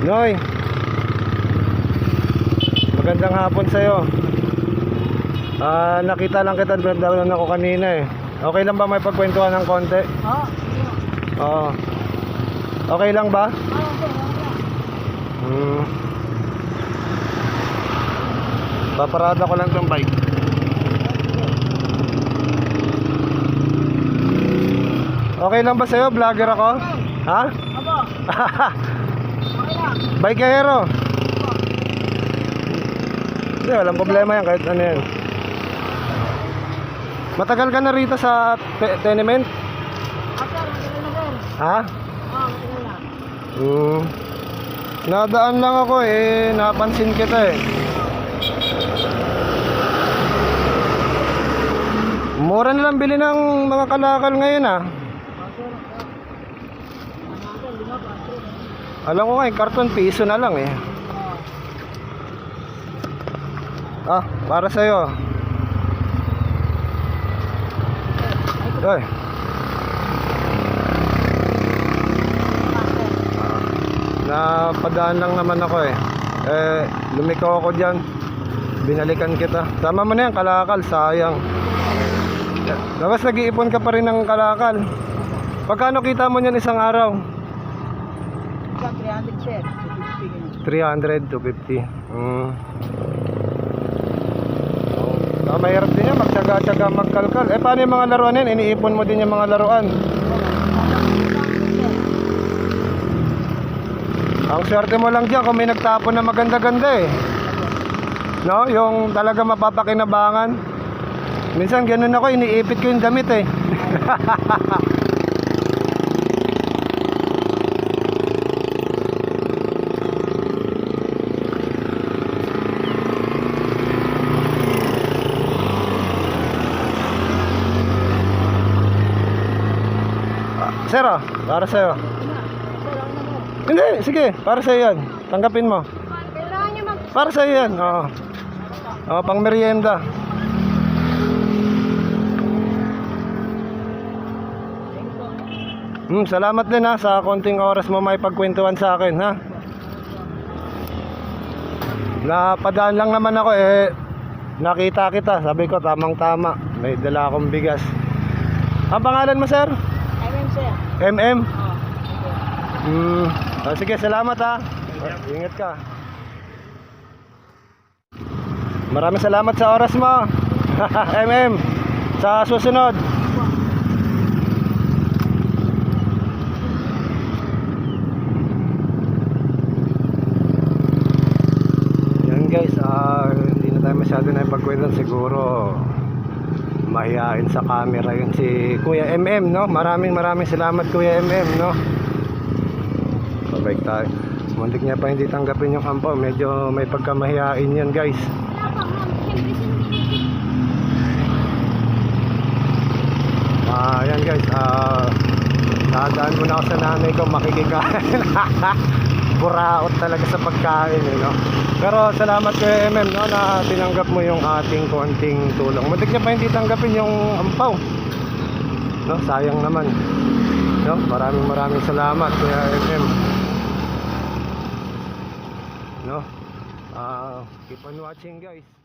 Noy. Magandang hapon sa'yo. Ah, nakita lang kita, pinagdaanan ako kanina eh. Okay lang ba may pagkwentuhan ng konti? Oo. Oo. Okay lang ba? Oo. Hmm. Paparada ko lang tong bike. Okay lang ba sa'yo? Vlogger ako? Ha? Abo. Bikero. Hindi, walang problema yan kahit ano yan. Matagal ka na rito sa te- tenement? Ha? Hmm. Nadaan lang ako eh, napansin kita eh. Mura na lang bili ng mga kalakal ngayon ah. Oo, sir. Ano natin, lima pa, sir. Alam ko nga, eh, karton piso na lang eh. Ah, para sa'yo. Ay, napadaan lang naman ako eh. Eh, lumiko ako dyan. Binalikan kita. Sama mo na yan, kalakal, sayang. Tapos nag-iipon ka pa rin ng kalakal. Pagkano kita mo niyan isang araw? Sir, 300, sir. 250 ganun. 300 to 50. Mm. Oh, mahirap din yan, magtsaga-tsaga magkalkal. Eh, paano yung mga laruan yan? Iniipon mo din yung mga laruan. Ang swerte mo lang dyan kung may nagtapon na maganda-ganda eh. No? Yung talaga mapapakinabangan. Minsan ganun ako, iniipit ko yung damit eh. Sir, ah, para sa'yo. Hindi, sige, para sa'yo yan. Tanggapin mo. Kailangan nyo mag... Para sa'yo yan, oo. Oo, pang merienda. Hmm, salamat din ha sa konting oras mo may pagkwentuhan sa akin ha. Napadaan lang naman ako eh nakita kita, sabi ko tamang tama. May dala akong bigas. Ang pangalan mo sir? MM. MM? Oo. Hmm. Ah, sige, salamat ha. Ah, Ingat ka. Maraming salamat sa oras mo. MM. Sa susunod. Yan guys, ah, hindi na tayo masyado na ipagkwentan siguro mahihain sa camera yun si Kuya MM no maraming maraming salamat Kuya MM no Pabalik tayo. Muntik niya pa hindi tanggapin yung ampaw. Medyo may pagkamahiyain yan guys. Ah, yan guys. Ah, dadaan ko na ako sa nanay ko makikikain. Buraot talaga sa pagkain eh, no? Pero salamat kay MM no na tinanggap mo yung ating konting tulong. Muntik niya pa hindi tanggapin yung ampaw. No, sayang naman. No, maraming maraming salamat kuya MM. No? Ah, keep on watching guys.